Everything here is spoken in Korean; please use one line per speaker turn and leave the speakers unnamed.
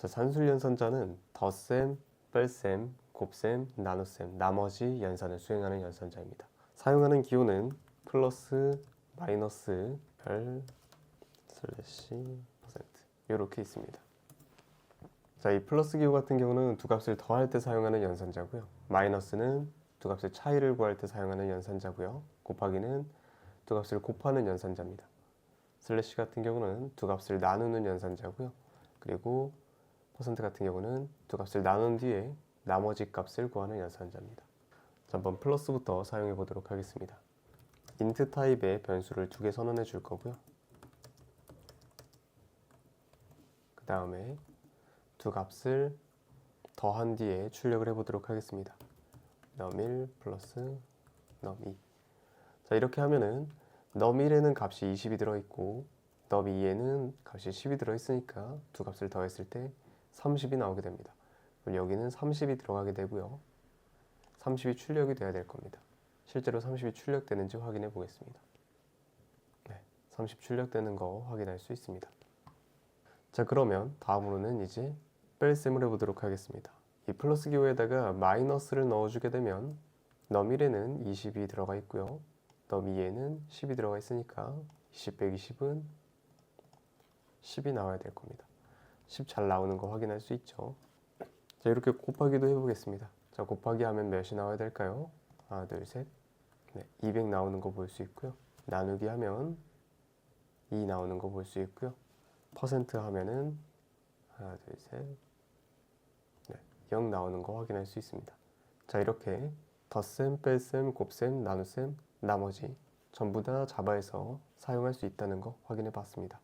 자, 산술 연산자는 덧셈, 뺄셈, 곱셈, 나눗셈, 나머지 연산을 수행하는 연산자입니다. 사용하는 기호는 플러스, 마이너스, 별, 슬래시, 퍼센트 이렇게 있습니다. 자, 이 플러스 기호 같은 경우는 두 값을 더할 때 사용하는 연산자고요. 마이너스는 두 값의 차이를 구할 때 사용하는 연산자고요. 곱하기는 두 값을 곱하는 연산자입니다. 슬래시 같은 경우는 두 값을 나누는 연산자고요. 그리고 퍼센트 같은 경우는 두 값을 나눈 뒤에 나머지 값을 구하는 연산자입니다. 자, 한번 플러스부터 사용해 보도록 하겠습니다. 인트 타입의 변수를 두 개 선언해 줄 거고요. 그 다음에 두 값을 더한 뒤에 출력을 해 보도록 하겠습니다. num1 플러스 num2 자 이렇게 하면은 num1에는 값이 20이 들어있고 num2에는 값이 10이 들어있으니까 두 값을 더했을 때 30이 나오게 됩니다. 그럼 여기는 30이 들어가게 되고요. 30이 출력이 돼야 될 겁니다. 실제로 30이 출력되는지 확인해 보겠습니다. 네, 30 출력되는 거 확인할 수 있습니다. 자 그러면 다음으로는 이제 뺄셈을 해보도록 하겠습니다. 이 플러스 기호에다가 마이너스를 넣어주게 되면 num1에는 20이 들어가 있고요. num2에는 10이 들어가 있으니까 20 빼기 10은 10이 나와야 될 겁니다. 10 잘 나오는 거 확인할 수 있죠. 자 이렇게 곱하기도 해보겠습니다. 자 곱하기 하면 몇이 나와야 될까요? 하나 둘 셋. 네, 200 나오는 거 볼 수 있고요. 나누기 하면 2 나오는 거 볼 수 있고요. 퍼센트 하면은 하나 둘 셋. 네, 0 나오는 거 확인할 수 있습니다. 자 이렇게 덧셈, 뺄셈, 곱셈, 나눗셈, 나머지 전부 다 자바에서 사용할 수 있다는 거 확인해 봤습니다.